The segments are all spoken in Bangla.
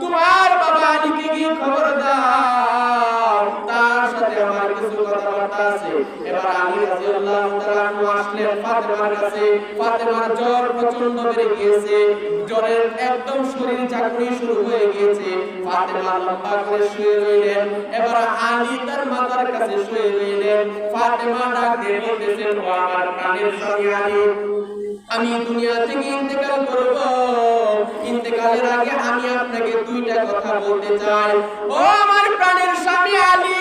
তোমার বাবা আলীকে গিয়ে খবর দাও। তার সাথে আমার কিছু কথাবার্তা আছে। এবার আসলেন ফাতেমার কাছে ফাতেমার জ্বর প্রচণ্ড বেড়ে গিয়েছে। জ্বরের একদম শরীর চাকরি শুরু হয়ে গিয়েছে। ফাতেমা লম্বা করে শুয়ে রইলেন। এবার আলী তার মাথার কাছে শুয়ে রইলেন। ফাতেমা ডাক দিয়ে বলতেছেন ও আমার প্রাণের স্বামী আলী আমি দুনিয়া থেকে ইন্তেকাল করব। ইন্তেকালের আগে আমি আপনাকে দুইটা কথা বলতে চাই। ও আমার প্রাণের স্বামী আলী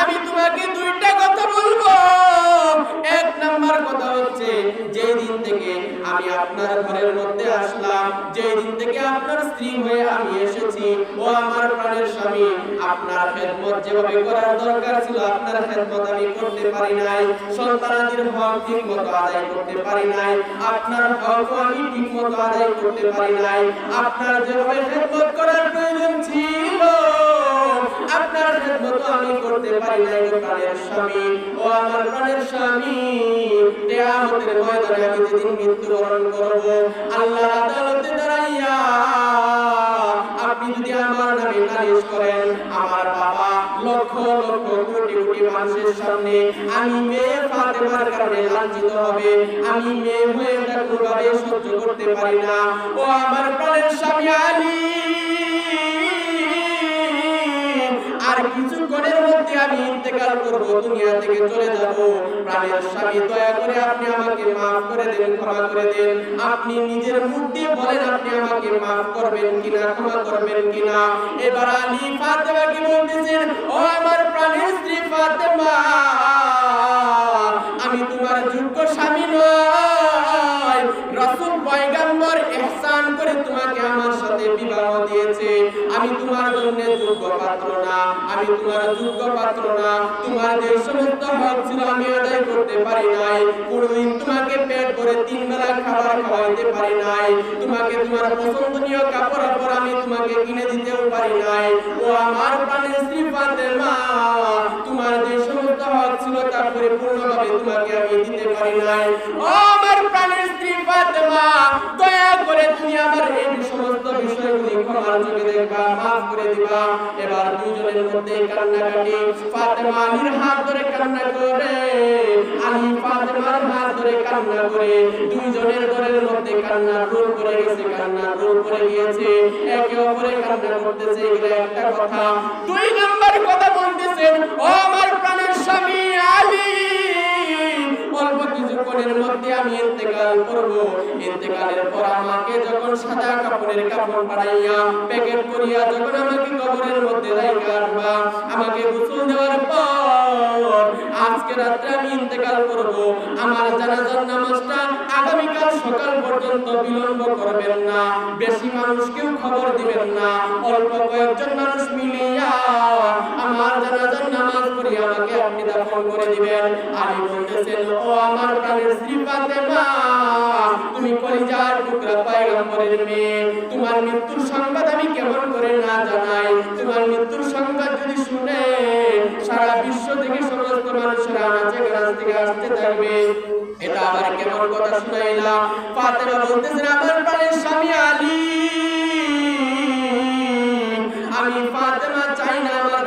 আমি তোমাকে দুইটা কথা বলব। এক নাম্বার কথা হচ্ছে যে দিন থেকে আমি আপনার ঘরের মধ্যে আসলাম যে দিন থেকে আপনার স্ত্রী হয়ে আমি এসেছি, ও আমার প্রাণের স্বামী, আপনার খেদমত যেভাবে করার দরকার ছিল, আপনার খেদমত আমি করতে পারি নাই সন্তানাদের হক ঠিক মতো আদায় করতে পারি নাই, আপনার হক আমি ঠিক মতো আদায় করতে পারি নাই, আপনার যেভাবে খেদমত করার প্রয়োজন ছিল। আপনার খেদমত আমি করতে পারি গো প্রাণের স্বামী। ও আমার প্রাণের স্বামী, কিয়ামতের ময়দানে আমি যেদিন মৃত্যুবরণ করব আল্লাহর আদালতে দাঁড়াইয়া আপনি যদি আমার নামে নালিশ করেন, আমার বাবা লক্ষ লক্ষ কোটি কোটি মানুষের সামনে আমি মেয়ে ফাতেমার কারণে লাঞ্ছিত হবে, আমি মেয়ে হয়ে এটা কোনোভাবে সহ্য করতে পারি না। ও আমার দুনিয়া থেকে চলে যাব। প্রাণের স্বামী, দয়া করে আপনি আমাকে মাফ করে দেন, ক্ষমা করে দেন। আপনি নিজের মুখ দিয়ে বলেন, আপনি আমাকে মাফ করবেন কিনা, ক্ষমা করবেন কিনা। এবার আলী ফাতেমাকে বলতেছেন দিয়েছে। আমি তোমার জন্য যোগ্য পাত্র না, আমি তোমার যোগ্য পাত্র না। তোমার যে সমস্ত হক ছিল আমি আদায় করতে পারি নাই। কোনোদিন তোমাকে পেট ভরে তিন বেলা খাবার খাওয়াইতে পারি নাই। তোমাকে তোমার পছন্দনীয় কাপড় পর আমি তোমাকে কিনে দিতেও পারি নাই। ও আমার প্রাণের স্ত্রী ফাতেমা তোমার যে সমস্ত হক ছিল তা পরিপূর্ণভাবে তোমাকে আমি দিতে পারি নাই। ও আমার প্রাণের স্ত্রী ফাতেমা দয়া দিবা এবার দুজনের মধ্যে কান্নাকাটি ফাতেমা আলীর হাত ধরে কান্না করে, আলী ফাতেমার হাত ধরে কান্না করে, দুইজনের ঘরের মধ্যে কান্না রোল করে গেছে, কান্না রোল করে গিয়েছে। একে অপরে কান্না করতেছে, এগুলো একটা কথা। দুই নাম্বার কথা বলতেছেন আমার জানাজার বেশি মানুষকেও খবর দিবেন না। অল্প কয়েকজন মানুষ মিলিয়া আমার জানাজার নামাজ পড়িয়ে আমাকে করে দিবেন। আমি বলতেছেন, ও আমার প্রাণের স্ত্রী ফাতেমা, তুমি কলিজার টুকরা পয়গম্বরের মেয়ে। তোমার মৃত্যুর সংবাদ আমি কেমন করে না জানাই? তোমার মৃত্যুর সংবাদ যদি শুনে, সারা বিশ্ব থেকে সমস্ত মানুষেরা আনাচে গাছ থেকে আসতে থাকবে। এটা আবার কেমন কথা শুনাইলা? ফাতেমা বলতেছেন, আমার প্রাণের স্বামী আলী। আমি ফাতেমা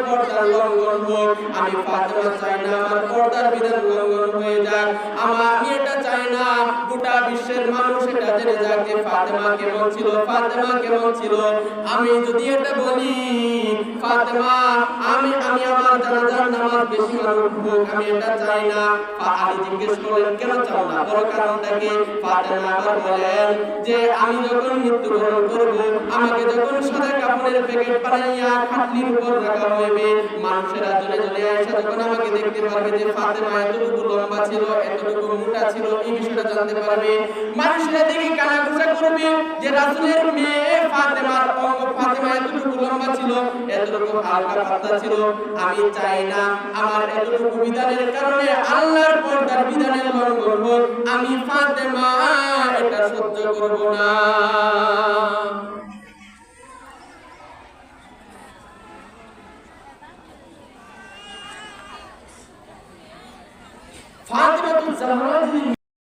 পর্দার লঙ্ঘন হোক আমি ফাতেমা চাই না আমার পর্দার বিধান লঙ্ঘন হয়ে যাক আমার আমি এটা চাই না গোটা বিশ্বের মানুষ এটা জেনে যাক যে ফাতেমা কেমন ছিল? ফাতেমা কেমন ছিল আমি যদি এটা বলি ফাতেমা, আমি আমি আমার জানাজার নামাজ বেশি মানুষ হোক আমি এটা চাই না আলী জিজ্ঞেস করলেন কেন চাও না বড় ফাতেমা আবার বলেন যে আমি যখন মৃত্যুবরণ করব, আমাকে যখন সাদা কাপড়ের প্যাকেট খাটলির উপর রাখা হইবে মানুষেরা জনে জনে আয়েশা যখন আমাকে দেখতে পারবে যে ফাতেমা এতটুকু লম্বা ছিল, এতটুকু মোটা ছিল, এই বিষয়টা জানতে পারবে। মানুষেরা দেখে কানাঘুষা করবে যে রাসূলের মেয়ে ফাতেমার অঙ্গ ফাতেমা এতটুকু লম্বা ছিল, এতটুকু হালকা পাতলা ছিল। আমি চাই না আমার এতটুকু বিধানের কারণে আল্লাহর পর্দার বিধানের লঙ্ঘন হোক। আমি ফাতেমা সহ্য করব না। 怎么了